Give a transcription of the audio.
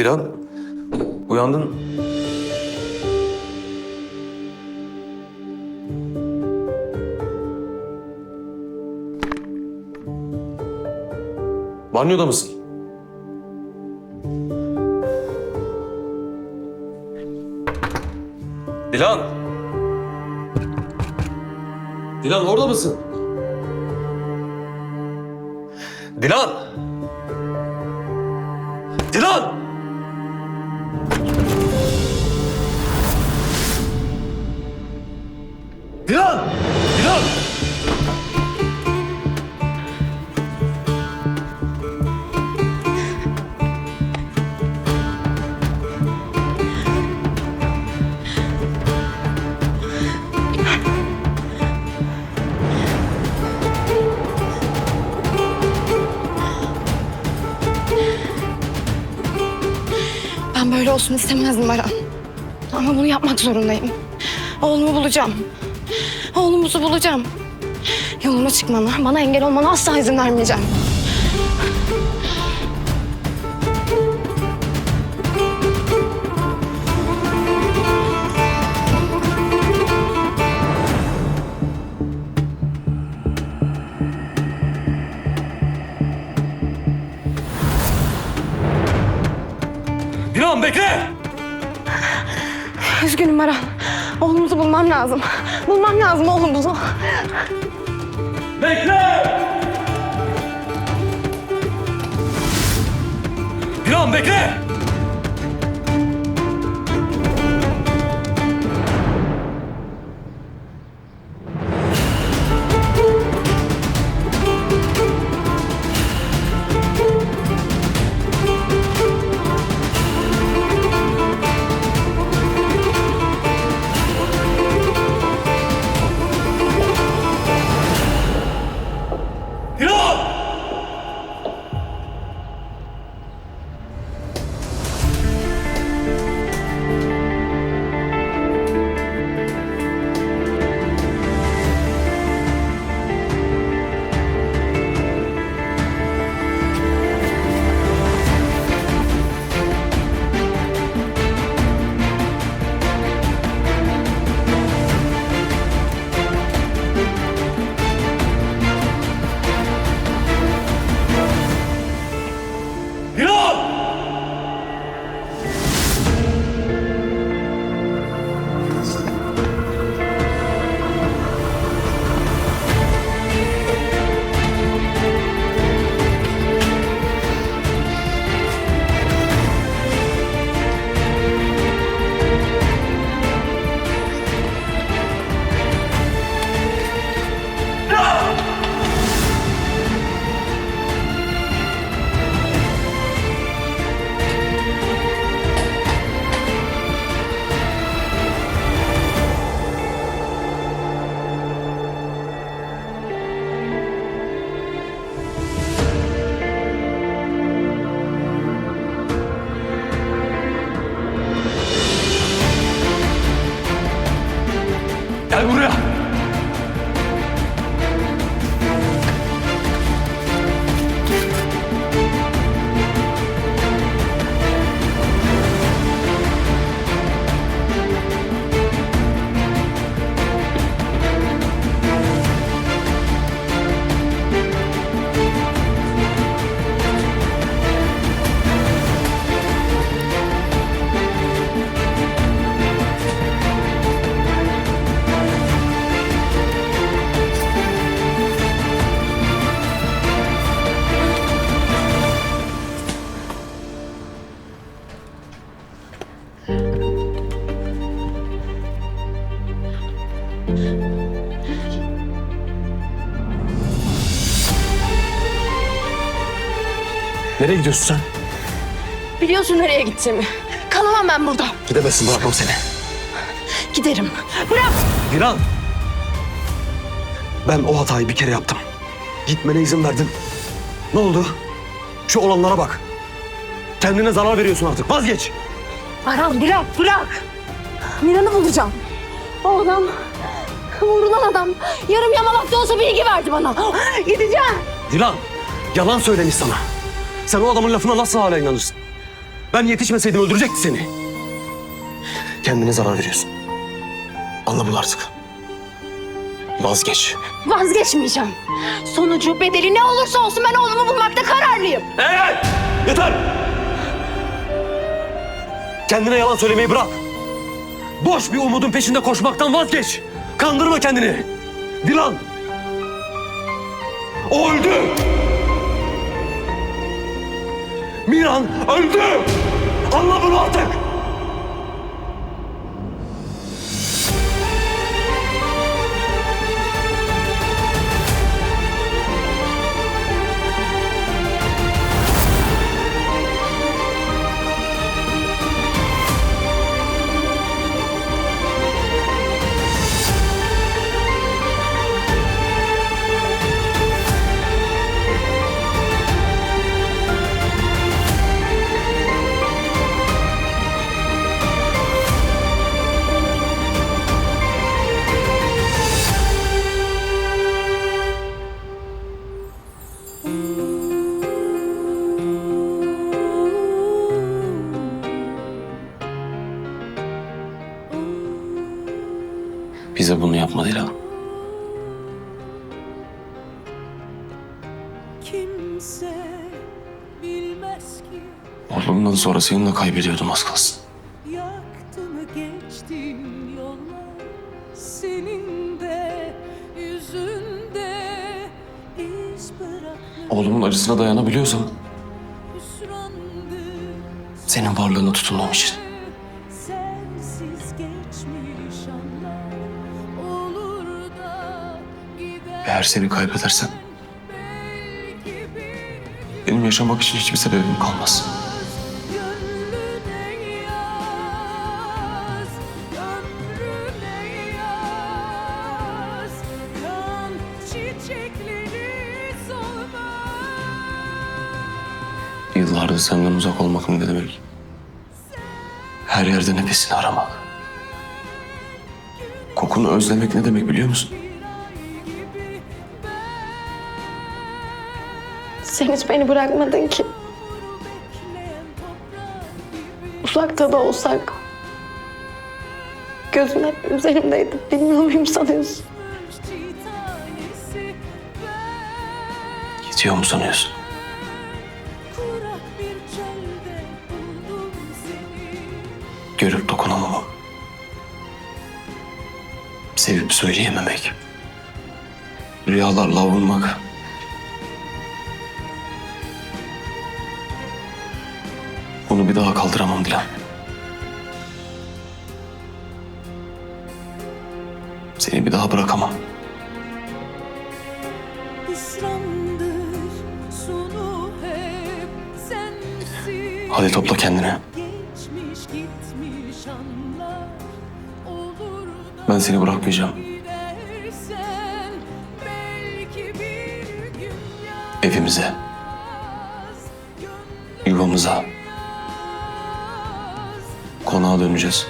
Dilan, uyandın. Banyoda mısın? Dilan! Dilan orada mısın? Dilan! Dilan! Böyle olsun istemezdim Baran. Ama bunu yapmak zorundayım. Oğlumu bulacağım. Oğlumuzu bulacağım. Yoluma çıkmana, bana engel olmana asla izin vermeyeceğim. Bulmam lazım. Bulmam lazım oğlumuzu. Bekle! Dilan bekle! Nereye gidiyorsun sen? Biliyorsun nereye gideceğimi. Kalamam ben burada. Gidemezsin bırakmam seni. Giderim. Bırak. Dilan! Ben o hatayı bir kere yaptım. Gitmene izin verdim. Ne oldu? Şu olanlara bak. Kendine zarar veriyorsun artık. Vazgeç. Baran bırak, bırak. Miran'ı bulacağım. O adam, vurulan adam yarım yamalak da olsa bilgi verdi bana. Gideceğim. Dilan, yalan söylemiş sana. Sen o adamın lafına nasıl hala inanırsın? Ben yetişmeseydim öldürecekti seni. Kendine zarar veriyorsun. Anla bunu artık. Vazgeç. Vazgeçmeyeceğim. Sonucu bedeli ne olursa olsun ben oğlumu bulmakta kararlıyım. Evet! Yeter! Kendine yalan söylemeyi bırak. Boş bir umudun peşinde koşmaktan vazgeç. Kandırma kendini. Dilan! O öldü! Miran öldü! Anla bunu artık! Bize bunu yapma Dilan. Kimse bilmez ki Oğlumdan sonra seni de kaybediyordum az kalsın. yaktı mı geçtiğin yollar Senin de yüzünde iz bırakmış Oğlumun acısına dayanabiliyorsam hüsrandı senin varlığına tutunmam için. Sensiz geçmiş anlar olur da gider Eğer seni kaybedersem benim yaşamak için hiçbir sebebim kalmaz. Yıllardır senden uzak olmak ne demek? Her yerde nefesini aramak. Kokunu özlemek ne demek biliyor musun? Sen hiç beni bırakmadın ki. Uzakta da olsak. Gözün hep üzerimdeydi. Bilmiyor muyum sanıyorsun? Gidiyor mu sanıyorsun? Görüp dokunamamak. Sevip söyleyememek. Rüyalarla avunmak. Bunu bir daha kaldıramam Dilan. Seni bir daha bırakamam. Hadi topla kendini. Seni bırakmayacağım. Evimize, yuvamıza, konağa döneceğiz.